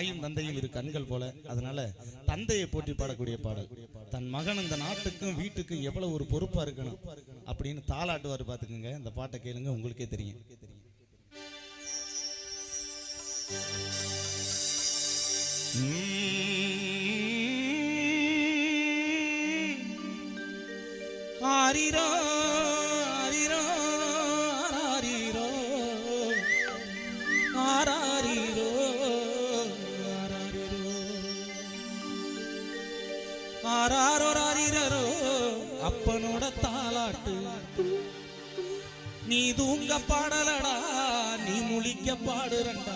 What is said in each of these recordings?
தாயும் தந்தையும் இரு கண்கள் போல. அதனால தந்தையை போற்றி பாடக்கூடிய பாடல். தன் மகன் இந்த நாட்டுக்கும் வீட்டுக்கும் எவ்வளவு ஒரு பொறுப்பா இருக்கணும் அப்படின்னு தாளாட்டுவார் பாத்துக்கோங்க இந்த பாட்டை கேளுங்க உங்களுக்கே தெரியும். ஆரிரோ அப்பனோட தாலாட்டு. நீ தூங்க பாடலடா நீ முழிக்க பாடுறண்டா.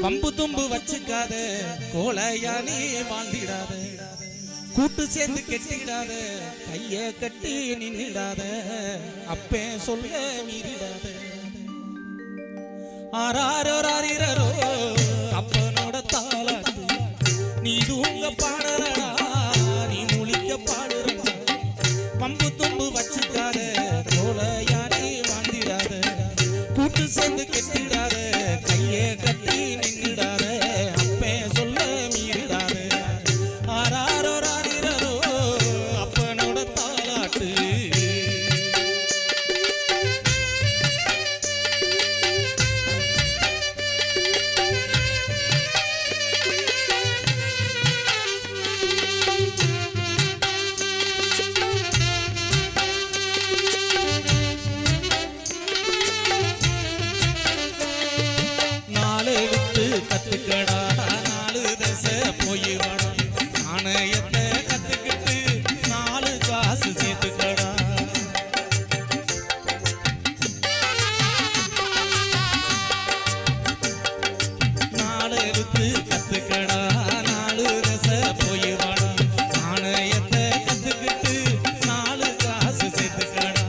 பம்பு தும்பு வச்சுக்காத கோலையா நீ வாழ்ந்திடாத. கூட்டு சேர்ந்து கெட்டிடாத கைய கட்டி நின்றுடாத அப்பே சொல்ல மீறிடாத. ஆறாரோ ஆரிரரோ நாணயத்தை கத்துக்கிட்டு நாலு காசு சேர்த்துக்கடா. நாலு விட்டு கத்துக்கடா நாலு தசை போய் வாடா. நாணயத்தை கத்துக்கிட்டு நாலு காசு சேர்த்துக்கடா.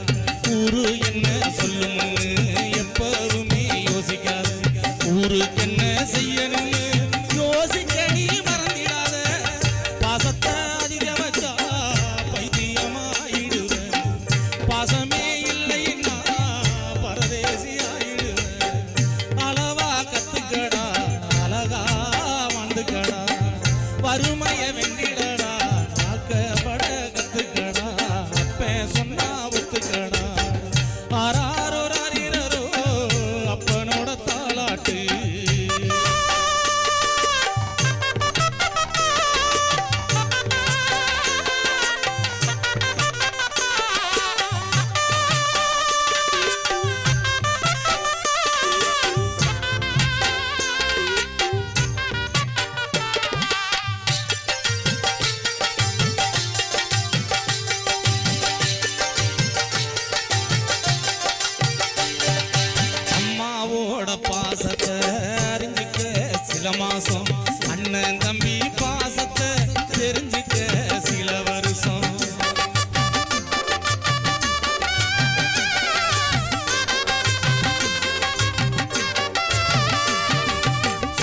ஊரு என்ன കാണാം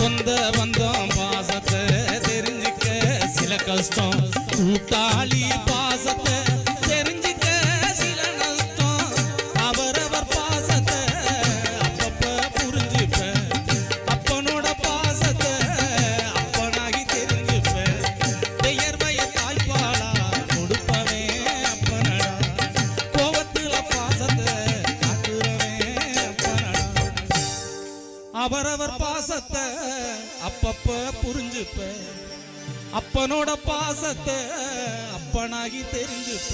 சொந்த வந்தோம் பாசத்தை தெரிஞ்சுக்க சில கஷ்டம். கூட்டாளி அவரவர் பாசத்தை அப்பப்ப புரிஞ்சுப்ப. அப்பனோட பாசத்தை அப்பனாகி தெரிஞ்சுப்ப.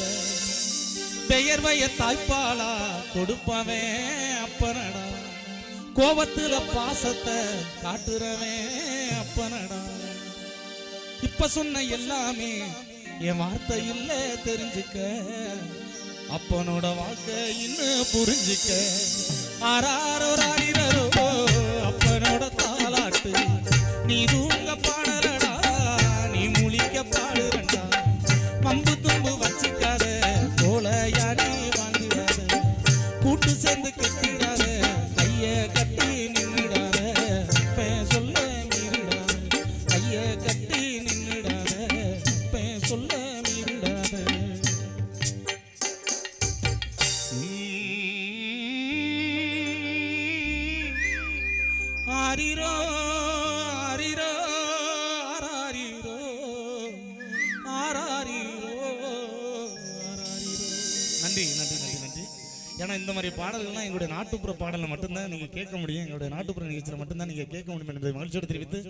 பெயர்வைய தாய்ப்பாலா கொடுப்பவன் அப்பனடா. கோபத்துல பாசத்தை காட்டுறவன் அப்பனடா. இப்ப சொன்ன எல்லாமே என் வார்த்தை இல்ல தெரிஞ்சுக்க. அப்பனோட வாழ்க்கை இன்னும் புரிஞ்சுக்க. ஆறாரோ ராரிரரோ ஆரிரோ ஆரிரோ ஆராரிரோ ஆராரிரோ நன்றி நன்றி நன்றி நன்றி. ஏன்னா இந்த மாதிரி பாடல்கள்லாம் எங்களுடைய நாட்டுப்புற பாடலில் மட்டும்தான் நீங்கள் கேட்க முடியும். எங்களுடைய நாட்டுப்புற நிகழ்ச்சியில் மட்டும்தான் நீங்கள் கேட்க முடியும் என்பதை மகிழ்ச்சியோடு தெரிவித்து